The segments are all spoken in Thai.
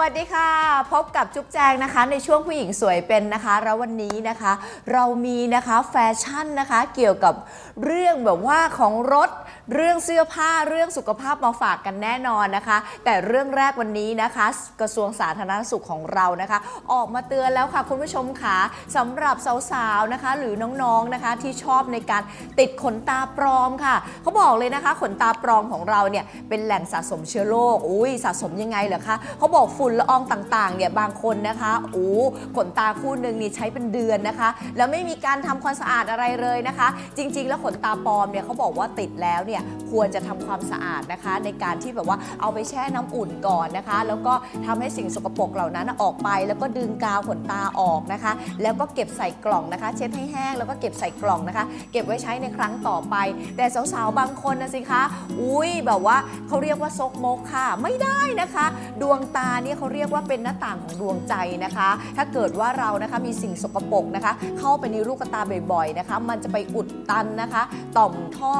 วัสดีค่ะ พบกับจุ๊บแจงนะคะ ในช่วงผู้หญิงสวยเป็นนะคะ แล้ววันนี้นะคะ เรามีนะคะแฟชั่นนะคะ เกี่ยวกับเรื่องแบบว่าของรถเรื่องเสื้อผ้าเรื่องสุขภาพมาฝากกันแน่นอนนะคะ แต่เรื่องแรกวันนี้นะคะ กระทรวงสาธารณสุขของเรานะคะ ออกมาเตือนแล้วค่ะคุณผู้ชมค่ะสำหรับสาวๆนะคะ หรือน้องๆนะคะที่ชอบในการติดขนตาปลอมค่ะเขาบอกเลยนะคะ ขนตาปลอมของเราเนี่ยเป็นแหล่งสะสมเชื้อโรคอุ้ยสะสมยังไงเหรอคะเขาบอกฝุ่นละอองต่างๆเนี่ยบางคนนะคะโอ้ขนตาคู่หนึ่งนี่ใช้เป็นเดือนนะคะ แล้วไม่มีการทำความสะอาดอะไรเลยนะคะ จริง ๆ แล้วขนตาปลอมเนี่ยเขาบอกว่าติดแล้วเนี่ยควรจะทำความสะอาดนะคะ ในการที่แบบว่าเอาไปแช่น้ำอุ่นก่อนนะคะ แล้วก็ทำให้สิ่งสกปรกเหล่านั้นออกไป แล้วก็ดึงกาวขนตาออกนะคะ แล้วก็เก็บใส่กล่องนะคะ เช็ดให้แห้งแล้วก็เก็บใส่กล่องนะคะ เก็บไว้ใช้ในครั้งต่อไป แต่สาวๆบางคนนะสิคะ อุ้ยแบบว่าเขาเรียกว่าซกมกค่ะ ไม่ได้นะคะ ดวงตาเนี่ยเขาเรียกว่าเป็นหน้าต่างของดวงใจนะคะ ถ้าเกิดว่าเรานะคะมีสิ่งสกปรกนะคะ เข้าไปในลูกตาบ่อยๆนะคะ มันจะไปอุดตันนะคะ ต่อมท่อ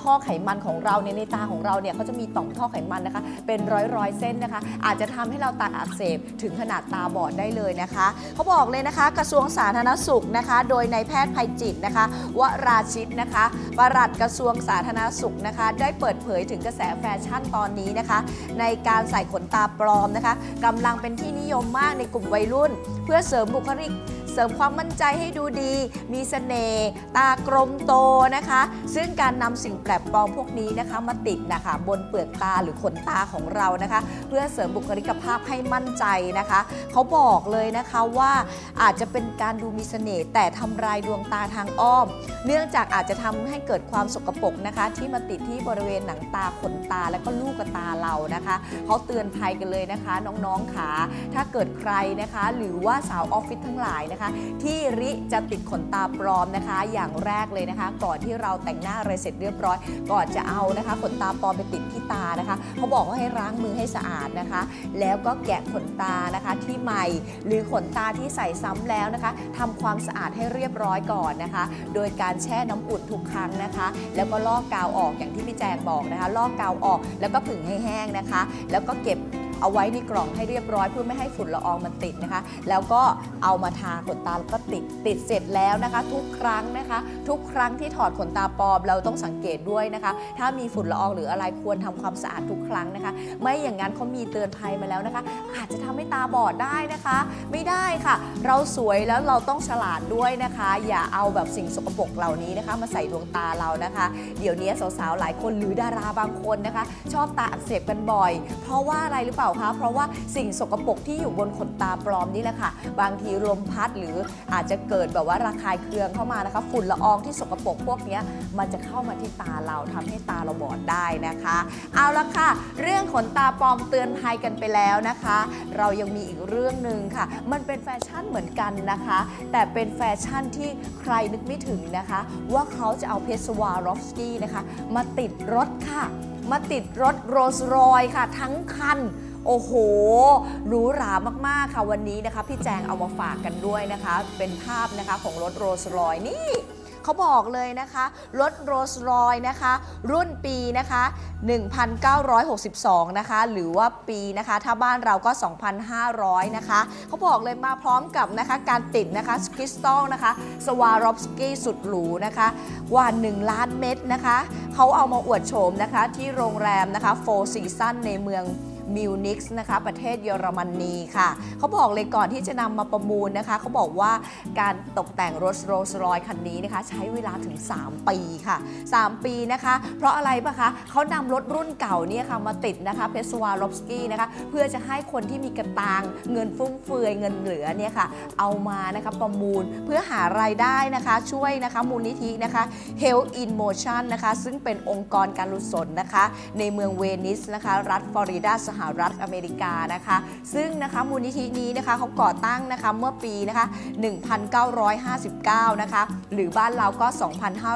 ท่อไขมันของเราเนี่ยในตาของเราเนี่ยเขาจะมีต่อมท่อไขมันนะคะ เป็นร้อยๆเส้นนะคะ อาจจะทำให้เราตาอักเสบถึงขนาดตาบอดได้เลยนะคะเขาบอกเลยนะคะ กระทรวงสาธารณสุขนะคะ โดยนายแพทย์ภัยจิตนะคะวราชิตนะคะปลัดกระทรวงสาธารณสุขนะคะ ได้เปิดเผยถึงกระแสแฟชั่นตอนนี้นะคะ ในการใส่ขนตาปลอมนะคะกำลังเป็นที่นิยมมากในกลุ่มวัยรุ่น เพื่อเสริมบุคลิก เสริมความมั่นใจให้ดูดี มีเสน่ห์ตากลมโตนะคะ ซึ่งการนำสิ่งแปลกปลอมพวกนี้นะคะมาติดนะคะ บนเปลือกตาหรือขนตาของเรานะคะ เพื่อเสริมบุคลิกภาพให้มั่นใจนะคะ เขาบอกเลยนะคะว่าอาจจะเป็นการดูมีเสน่ห์แต่ทำลายดวงตาทางอ้อม เนื่องจากอาจจะทำให้เกิดความสกปรกนะคะ ที่มาติดที่บริเวณหนังตาขนตาและก็ลูกตาเรานะคะเขาเตือนภัยกันเลยนะคะ น้องๆขาถ้าเกิดใครนะคะ หรือว่าสาวออฟฟิศทั้งหลายนะคะที่ริจะติดขนตาปลอมนะคะ อย่างแรกเลยนะคะ ก่อนที่เราแต่งหน้าอะไรเสร็จเรียบร้อย ก่อนจะเอานะคะ ขนตาปลอมไปติดที่ตานะคะเขาบอกว่าให้ล้างมือให้สะอาดนะคะ แล้วก็แกะขนตานะคะที่ใหม่ หรือขนตาที่ใส่ซ้ำแล้วนะคะทำความสะอาดให้เรียบร้อยก่อนนะคะ โดยการแช่น้ำอุ่นทุกครั้งนะคะ แล้วก็ลอกกาวออกอย่างที่พี่แจงบอกนะคะ ลอกกาวออกแล้วก็ผึ่งให้แห้งนะคะ แล้วก็เก็บ เอาไว้ในกล่องให้เรียบร้อย เพื่อไม่ให้ฝุ่นละอองมันติดนะคะ แล้วก็เอามาทาขนตาแล้วก็ติดติดเสร็จแล้วนะคะ ทุกครั้งนะคะ ทุกครั้งที่ถอดขนตาปลอมเราต้องสังเกตด้วยนะคะ ถ้ามีฝุ่นละอองหรืออะไรควรทำความสะอาดทุกครั้งนะคะ ไม่อย่างนั้นเขามีเตือนภัยมาแล้วนะคะ อาจจะทำให้ตาบอดได้นะคะ ไม่ได้ค่ะ เราสวยแล้วเราต้องฉลาดด้วยนะคะ อย่าเอาแบบสิ่งสกปรกเหล่านี้นะคะ มาใส่ดวงตาเรานะคะ เดี๋ยวนี้สาวๆหลายคนหรือดาราบางคนนะคะ ชอบตาอักเสบกันบ่อย เพราะว่าอะไรหรือเปล่าคะ เพราะว่าสิ่งสกปรกที่อยู่บนขนตาปลอมนี่แหละค่ะ บางทีลมพัดหรืออาจจะเกิดแบบว่าระคายเคืองเข้ามานะคะ ฝุ่นละอองที่สกปรกพวกนี้มันจะเข้ามาที่ตาเราทำให้ตาเราบอดได้นะคะ เอาละค่ะ เรื่องขนตาปลอมเตือนภัยกันไปแล้วนะคะ เรายังมีอีกเรื่องหนึ่งค่ะ มันเป็นแฟชั่นเหมือนกันนะคะ แต่เป็นแฟชั่นที่ใครนึกไม่ถึงนะคะ ว่าเขาจะเอาเพชรสวารอฟสกี้นะคะ มาติดรถค่ะมาติดรถโรลส์รอยค่ะ ทั้งคัน โอ้โหหรูหรามากๆค่ะวันนี้นะคะ พี่แจงเอามาฝากกันด้วยนะคะ เป็นภาพนะคะของรถโรลส์รอยนี่เขาบอกเลยนะคะ รถโรลส์รอยนะคะ รุ่นปีนะคะ 1962 นะคะ หรือว่าปีนะคะ ถ้าบ้านเราก็ 2,500 นะคะ เขาบอกเลยมาพร้อมกับนะคะการติดนะคะคริสตัลนะคะสวารอฟสกี้สุดหรูนะคะกว่า 1 ล้านเม็ดนะคะ เขาเอามาอวดโฉมนะคะที่โรงแรมนะคะโฟร์ซีซันในเมือง มิวนิกส์นะคะประเทศเยอรมนีค่ะเขาบอกเลยก่อนที่จะนำมาประมูลนะคะเขาบอกว่าการตกแต่งรถโรลส์รอยคันนี้นะคะ ใช้เวลาถึง 3 ปีค่ะ 3 ปีนะคะ เพราะอะไรปะคะเขานำรถรุ่นเก่าเนี่ยค่ะมาติดนะคะเพสวารอฟสกี้นะคะเพื่อจะให้คนที่มีกระตังเงินฟุ่มเฟือยเงินเหลือเนี่ยค่ะเอามานะคะประมูลเพื่อหารายได้นะคะช่วยนะคะมูลนิธินะคะ Health in Motion นะคะซึ่งเป็นองค์กรการกุศลนะคะ ในเมืองเวนิสนะคะ รัฐฟลอริดาสหรัฐอเมริกานะคะ ซึ่งนะคะมูลนิธินี้นะคะเขาก่อตั้งนะคะเมื่อปีนะคะ1959นะคะหรือบ้านเราก็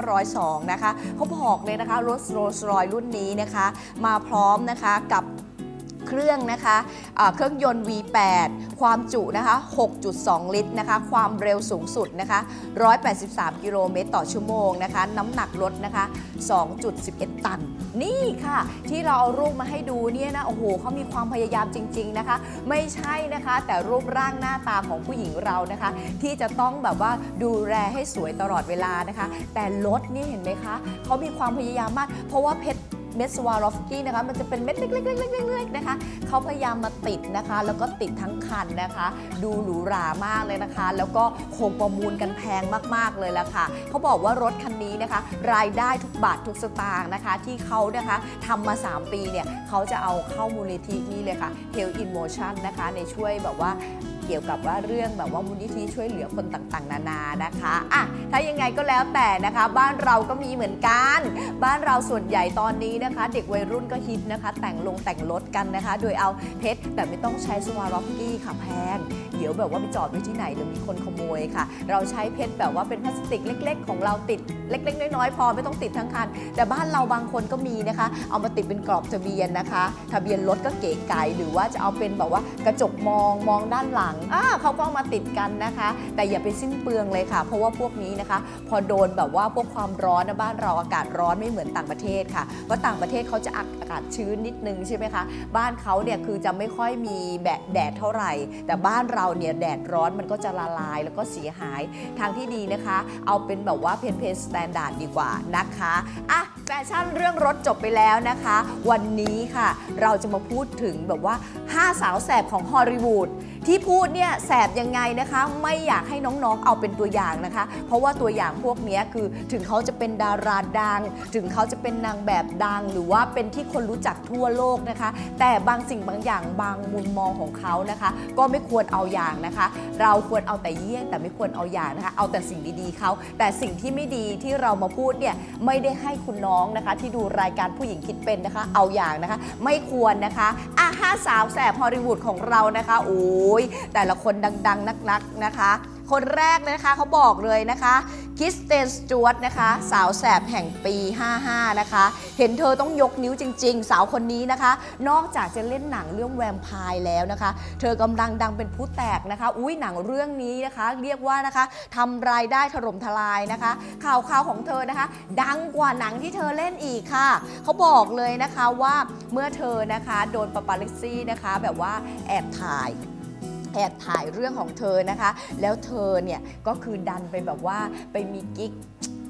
2,502นะคะเขาบอกเลยนะคะรถโรลส์รอยรุ่นนี้นะคะ มาพร้อมนะคะกับ เครื่องนะคะอ่าเครื่องยนต์ V8 ความจุนะคะ 6.2 ลิตรนะคะ ความเร็วสูงสุดนะคะ 183 กิโลเมตรต่อชั่วโมงนะคะ น้ำหนักรถนะคะ 2.11 ตัน นี่ค่ะ ที่เราเอารูปมาให้ดูเนี่ยนะ โอ้โหเขามีความพยายามจริง ๆนะคะ ไม่ใช่นะคะ แต่รูปร่างหน้าตาของผู้หญิงเรานะคะ ที่จะต้องแบบว่าดูแลให้สวยตลอดเวลานะคะ แต่รถนี่เห็นไหมคะเขามีความพยายามมาก เพราะว่าเพชร เม็ดสวารอฟสกี้นะคะมันจะเป็นเม็ดเล็กๆๆๆๆนะคะเขาพยายามมาติดนะคะ แล้วก็ติดทั้งคันนะคะ ดูหรูหรามากเลยนะคะ แล้วก็คงประมูลกันแพงมากๆเลยละค่ะเขาบอกว่ารถคันนี้นะคะ รายได้ทุกบาททุกสตางค์นะคะ ที่เขานะคะทำมา 3 ปีเนี่ยเขาจะเอาเข้ามูลนิธินี่เลยค่ะ Heal in Motion นะคะ ในช่วยแบบว่าเกี่ยวกับว่าเรื่องแบบว่ามูลนิธิช่วยเหลือคนต่างๆ นานานะคะอะถ้ายังไงก็แล้วแต่นะคะ บ้านเราก็มีเหมือนกัน บ้านเราส่วนใหญ่ตอนนี้นะคะเด็กวัยรุ่นก็ฮิตนะคะ แต่งลงแต่งรถกันนะคะ โดยเอาเพชรแต่ไม่ต้องใช้สวารอกกี้ค่ะแพง เดี๋ยวแบบว่าไปจอดไว้ที่ไหนเดี๋ยวมีคนขโมยค่ะ เราใช้เพชรแบบว่าเป็นพลาสติกเล็ก ๆ ของเราติดเล็ก ๆ น้อยๆพอไม่ต้องติดทั้งคัน แต่บ้านเราบางคนก็มีนะคะ เอามาติดเป็นกรอบทะเบียนนะคะ ทะเบียนรถก็เก๋ไก๋หรือว่าจะเอาเป็นแบบว่ากระจกมองมองด้านหลังอ่าเขาก็เอามาติดกันนะคะ แต่อย่าไปสิ้นเปลืองเลยค่ะ เพราะว่าพวกนี้นะคะ พอโดนแบบว่าพวกความร้อนนะบ้านเราอากาศร้อนไม่เหมือนต่างประเทศค่ะเพราะต่างประเทศเขาจะอากาศชื้นนิดนึงใช่ไหมคะบ้านเขาเนี่ยคือจะไม่ค่อยมีแดดเท่าไหร่ แต่บ้านเราเนี่ยแดดร้อนมันก็จะละลายแล้วก็เสียหายทางที่ดีนะคะ เอาเป็นแบบว่าเพนเพนสแตนดาร์ดดีกว่านะคะอะแฟชั่นเรื่องรถจบไปแล้วนะคะ วันนี้ค่ะ เราจะมาพูดถึงแบบว่า 5 สาวแสบของฮอลลีวูดที่พูดเนี่ยแสบยังไงนะคะ ไม่อยากให้น้องๆเอาเป็นตัวอย่างนะคะ เพราะว่าตัวอย่างพวกนี้คือถึงเขาจะเป็นดาราดัง ถึงเขาจะเป็นนางแบบดังง หรือว่าเป็นที่คนรู้จักทั่วโลกนะคะ แต่บางสิ่งบางอย่างบางมุมมองของเขานะคะ ก็ไม่ควรเอาอย่างนะคะ เราควรเอาแต่เยี่ยงแต่ไม่ควรเอาอย่างนะคะ เอาแต่สิ่งดีๆเขาแต่สิ่งที่ไม่ดีที่เรามาพูดเนี่ยไม่ได้ให้คุณน้องนะคะ ที่ดูรายการผู้หญิงคิดเป็นนะคะ เอาอย่างนะคะ ไม่ควรนะคะอะห้าสาวแสบฮอลลีวูดของเรานะคะโอ้ยแต่ละคนดังๆนักๆนะคะ คนแรกเลยนะคะเขาบอกเลยนะคะ คิสเตนสจวตนะคะ สาวแสบแห่งปี 55 นะคะ เห็นเธอต้องยกนิ้วจริง ๆ สาวคนนี้นะคะ นอกจากจะเล่นหนังเรื่องแวมไพร์แล้วนะคะ เธอกำลังดังเป็นผู้แตกนะคะ อุ้ยหนังเรื่องนี้นะคะ เรียกว่านะคะทำรายได้ถล่มทลายนะคะ ข่าวข่าวของเธอนะคะ ดังกว่าหนังที่เธอเล่นอีกค่ะ เขาบอกเลยนะคะว่าเมื่อเธอนะคะ โดนปาปาริซี่นะคะ แบบว่าแอบถ่าย บถ่ายเรื่องของเธอนะคะ แล้วเธอเนี่ยก็คือดันไปแบบว่าไปมีกิ๊ก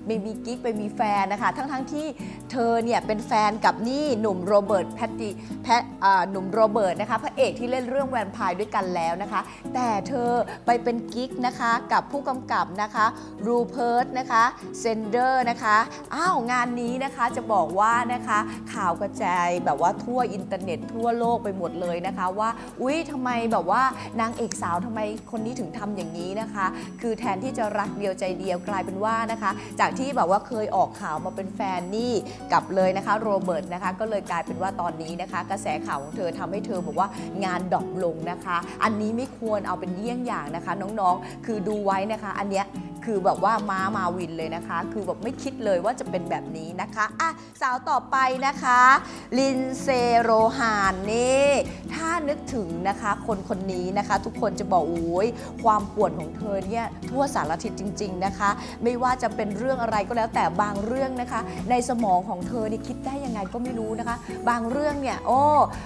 ไปมีกิ๊กไปมีแฟนนะคะ ทั้งๆทที่เธอเนี่ยเป็นแฟนกับนี่หนุ่มโรเบิร์ตแพตติแพทอ่าหนุ่มโรเบิร์ตนะคะพระเอกที่เล่นเรื่องแวมไพร์ด้วยกันแล้วนะคะ แต่เธอไปเป็นกิ๊กนะคะกับผู้กำกับนะคะรูเพิร์ตนะคะเซนเดอร์นะคะอ้าวงานนี้นะคะจะบอกว่านะคะข่าวกระจายแบบว่าทั่วอินเทอร์เน็ตทั่วโลกไปหมดเลยนะคะ ว่าอุ๊ยทำไมแบบว่านางเอกสาวทำไมคนนี้ถึงทำอย่างนี้นะคะ คือแทนที่จะรักเดียวใจเดียวกลายเป็นว่านะคะ จากที่แบบว่าเคยออกข่าวมาเป็นแฟนนี่กับเลยนะคะโรเบิร์ตนะคะก็เลยกลายเป็นว่าตอนนี้นะคะ กระแสข่าวของเธอทำให้เธอบอกว่างานดรอปลงนะคะ อันนี้ไม่ควรเอาเป็นเยี่ยงอย่างนะคะ น้องๆ คือดูไว้นะคะ อันเนี้ย คือแบบว่าม้ามาวินเลยนะคะ คือแบบไม่คิดเลยว่าจะเป็นแบบนี้นะคะอะสาวต่อไปนะคะ ลินเซโรฮานนี่ถ้านึกถึงนะคะคนคนนี้นะคะ ทุกคนจะบอกโอ้ยความป่วนของเธอเนี่ยทั่วสารทิศจริง ๆนะคะ ไม่ว่าจะเป็นเรื่องอะไรก็แล้วแต่บางเรื่องนะคะ ในสมองของเธอนี่คิดได้ยังไงก็ไม่รู้นะคะ บางเรื่องเนี่ยโอ้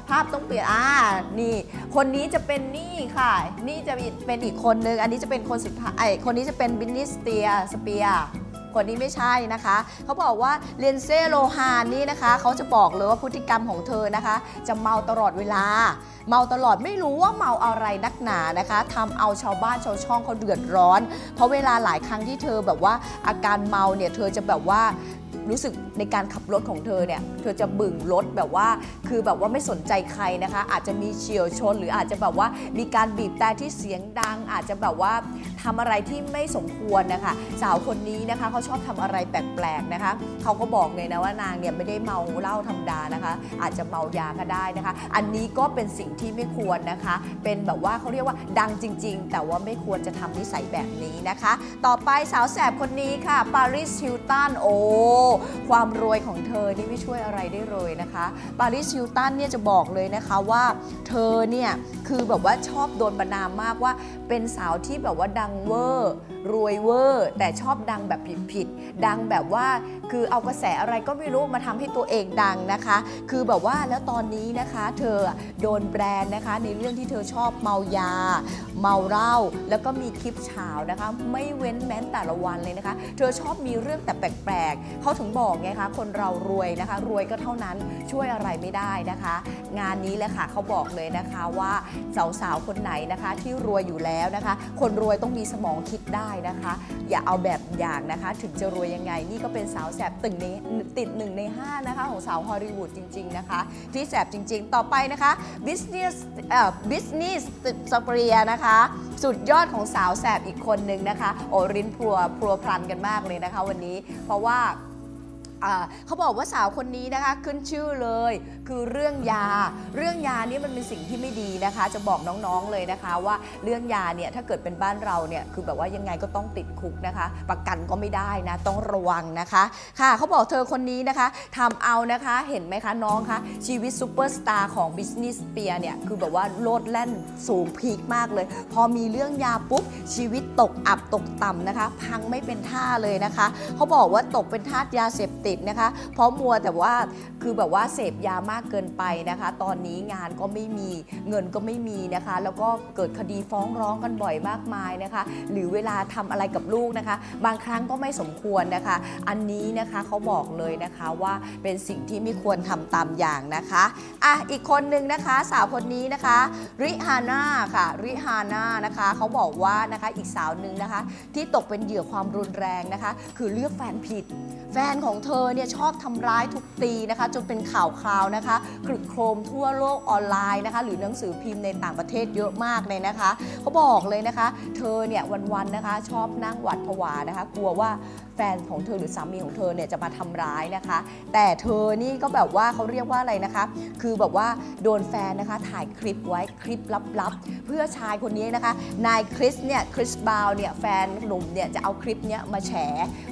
ภาพต้องเปลี่ยนอ่านี่คนนี้จะเป็นนี่ค่ะ นี่จะเป็นอีกคนนึงอันนี้จะเป็นคนสุดท้ายไอคนนี้จะเป็นบินนิสเตียสเปียคนนี้ไม่ใช่นะคะ เขาบอกว่าเลนเซโลฮานนี่นะคะ เขาจะบอกเลยว่าพฤติกรรมของเธอนะคะ จะเมาตลอดเวลา เมาตลอดไม่รู้ว่าเมาอะไรนักหนานะคะทำเอาชาวบ้านชาวช่องเขาเดือดร้อน เพราะเวลาหลายครั้งที่เธอแบบว่าอาการเมาเนี่ยเธอจะแบบว่า รู้สึกในการขับรถของเธอเนี่ย เธอจะบึ่งรถแบบว่า คือแบบว่าไม่สนใจใครนะคะ อาจจะมีเฉียวชน หรืออาจจะแบบว่ามีการบีบแต่ที่เสียงดัง อาจจะแบบว่าทำอะไรที่ไม่สมควรนะคะ สาวคนนี้นะคะเขาชอบทำอะไรแปลกๆนะคะเขาก็บอกเลยนะว่านางเนี่ยไม่ได้เมาเหล้าธรรมดานะคะ อาจจะเมายาก็ได้นะคะ อันนี้ก็เป็นสิ่งที่ไม่ควรนะคะ เป็นแบบว่าเขาเรียกว่าดังจริง ๆ แต่ว่าไม่ควรจะทำนิสัยแบบนี้นะคะ ต่อไปสาวแสบคนนี้ค่ะปาริสฮิลตันโอ้ความรวยของเธอนี่ไม่ช่วยอะไรได้เลยนะคะปาริสฮิลตันเนี่ยจะบอกเลยนะคะว่าเธอเนี่ยคือแบบว่าชอบโดนประนามมากว่าเป็นสาวที่แบบว่าดังเวอร์ รวยเวอร์ แต่ชอบดังแบบผิดๆดังแบบว่าคือเอากระแสอะไรก็ไม่รู้มาทำให้ตัวเองดังนะคะ คือแบบว่าแล้วตอนนี้นะคะเธอโดนแบรนด์นะคะ ในเรื่องที่เธอชอบเมายา เมาเหล้าแล้วก็มีคลิปเช้านะคะ ไม่เว้นแม้แต่ละวันเลยนะคะ เธอชอบมีเรื่องแต่แปลกๆเขาถึงบอกไงคะคนเรารวยนะคะ รวยก็เท่านั้นช่วยอะไรไม่ได้นะคะ งานนี้แหละค่ะเขาบอกเลยนะคะว่าสาวๆคนไหนนะคะที่รวยอยู่แล้วนะคะ คนรวยต้องมีสมองคิดได้นะคะ อย่าเอาแบบอย่างนะคะ ถึงจะรวยยังไง นี่ก็เป็นสาวแสบตึงในติดหนึ่งในห้านะคะ ของสาวฮอลลีวูดจริง ๆ นะคะ ที่แสบจริง ๆ ต่อไปนะคะ business เอ่อ business สเปรียนะคะ สุดยอดของสาวแสบอีกคนนึงนะคะ โอรินพัวพัวพลันกันมากเลยนะคะ วันนี้เพราะว่า เขาบอกว่าสาวคนนี้นะคะขึ้นชื่อเลย คือเรื่องยา เรื่องยานี่มันเป็นสิ่งที่ไม่ดีนะคะ จะบอกน้องๆเลยนะคะ ว่าเรื่องยาเนี่ยถ้าเกิดเป็นบ้านเราเนี่ยคือแบบว่ายังไงก็ต้องติดคุกนะคะ ประกันก็ไม่ได้นะต้องระวังนะคะค่ะเขาบอกเธอคนนี้นะคะทำเอานะคะเห็นไหมคะน้องคะชีวิตซูเปอร์สตาร์ของ Business s p e a r เนี่ยคือแบบว่าโลดแล่นสูงพีคมากเลย พอมีเรื่องยาปุ๊บชีวิตตกอับตกต่ำนะคะ พังไม่เป็นท่าเลยนะคะเขาบอกว่าตกเป็นทาสยาเสพติดนะคะ เพราะมัวแต่ว่าคือแบบว่าเสพยามากเกินไปนะคะ ตอนนี้งานก็ไม่มีเงินก็ไม่มีนะคะ แล้วก็เกิดคดีฟ้องร้องกันบ่อยมากมายนะคะ หรือเวลาทำอะไรกับลูกนะคะ บางครั้งก็ไม่สมควรนะคะ อันนี้นะคะเขาบอกเลยนะคะว่าเป็นสิ่งที่ไม่ควรทำตามอย่างนะคะอะอีกคนนึงนะคะ สาวคนนี้นะคะ ริฮาน่าค่ะ ริฮาน่านะคะเขาบอกว่านะคะอีกสาวหนึ่งนะคะ ที่ตกเป็นเหยื่อความรุนแรงนะคะ คือเลือกแฟนผิด แฟนของเธอเนี่ยชอบทำร้ายทุบตีนะคะ จนเป็นข่าวคราวนะคะคลึกโครมทั่วโลกออนไลน์นะคะ หรือหนังสือพิมพ์ในต่างประเทศเยอะมากเลยนะคะเขาบอกเลยนะคะ เธอเนี่ยวันๆนะคะ ชอบนั่งหวัดผวานะคะ กลัวว่าแฟนของเธอหรือสามีของเธอเนี่ยจะมาทำร้ายนะคะ แต่เธอนี่ก็แบบว่าเขาเรียกว่าอะไรนะคะ คือแบบว่าโดนแฟนนะคะถ่ายคลิปไว้คลิปลับๆ เพื่อชายคนนี้นะคะนายคริสเนี่ยคริสบาวเนี่ยแฟนหนุ่มเนี่ยจะเอาคลิปเนี้ยมาแฉ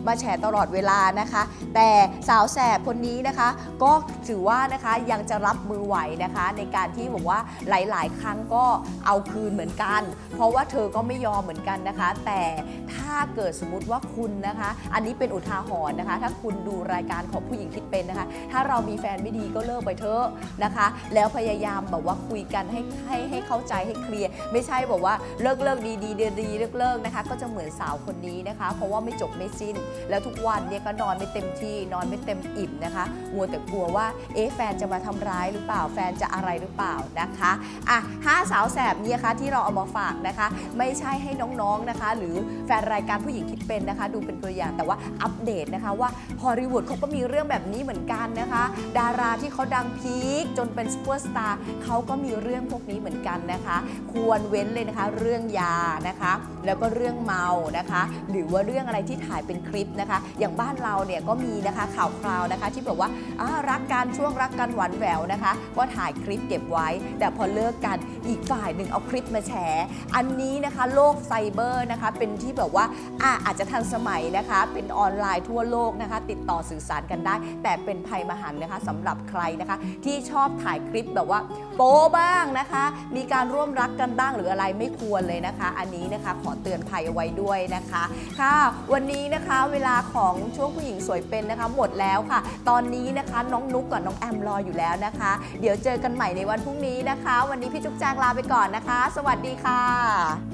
มาแฉตลอดเวลานะคะแต่สาวแสบคนนี้นะคะ ก็ถือว่านะคะยังจะรับมือไหวนะคะ ในการที่บอกว่าหลาย ๆ ครั้งก็เอาคืนเหมือนกัน เพราะว่าเธอก็ไม่ยอมเหมือนกันนะคะ แต่ถ้าเกิดสมมติว่าคุณนะคะ อันนี้เป็นอุทาหรณ์นะคะ ถ้าคุณดูรายการของผู้หญิงคิดเป็นนะคะ ถ้าเรามีแฟนไม่ดีก็เลิกไปเถอะนะคะ แล้วพยายามแบบว่าคุยกันให้ให้ให้เข้าใจให้เคลียร์ไม่ใช่บอกว่าเลิกเลิกดีดีเดีดีเลิกเลิกนะคะ ก็จะเหมือนสาวคนนี้นะคะ เพราะว่าไม่จบไม่สิ้น แล้วทุกวันเนี่ยก็นอนไม่เต็มที่นอนไม่เต็มอิ่มนะคะมัวแต่กลัวว่าเอ๊ะแฟนจะมาทำร้ายหรือเปล่า แฟนจะอะไรหรือเปล่านะคะอะห้าสาวแสบเนี่ยคะที่เราเอามาฝากนะคะ ไม่ใช่ให้น้องๆนะคะ หรือแฟนรายการผู้หญิงคิดเป็นนะคะ ดูเป็นตัวอย่างแต่ว่าอัปเดตนะคะว่าฮอลลีวูดเขาก็มีเรื่องแบบนี้เหมือนกันนะคะ ดาราที่เขาดังพีคจนเป็นซูเปอร์สตาร์เขาก็มีเรื่องพวกนี้เหมือนกันนะคะ ควรเว้นเลยนะคะ เรื่องยานะคะ แล้วก็เรื่องเมานะคะ หรือว่าเรื่องอะไรที่ถ่ายเป็นคลิปนะคะ อย่างบ้านเราเนี่ยก็มีนะคะข่าวคราวนะคะ ที่แบบว่ารักกันช่วงรักกันหวานแหววนะคะ ก็ถ่ายคลิปเก็บไว้ แต่พอเลิกกันอีกฝ่ายหนึ่งเอาคลิปมาแชร์อันนี้นะคะโลกไซเบอร์นะคะเป็นที่แบบว่าอ่าอาจจะทันสมัยนะคะ เป็นออนไลน์ทั่วโลกนะคะ ติดต่อสื่อสารกันได้ แต่เป็นภัยมหันต์นะคะสำหรับใครนะคะ ที่ชอบถ่ายคลิปแบบว่า โป๊บ้างนะคะ มีการร่วมรักกันบ้างหรืออะไรไม่ควรเลยนะคะ อันนี้นะคะขอเตือนภัยเอาไว้ด้วยนะคะค่ะ วันนี้นะคะเวลาของช่วงผู้หญิงสวยเป็นนะคะ หมดแล้วค่ะ ตอนนี้นะคะน้องนุ๊กกับน้องแอมรออยู่แล้วนะคะ เดี๋ยวเจอกันใหม่ในวันพรุ่งนี้นะคะ วันนี้พี่จุ๊บแจงลาไปก่อนนะคะ สวัสดีค่ะ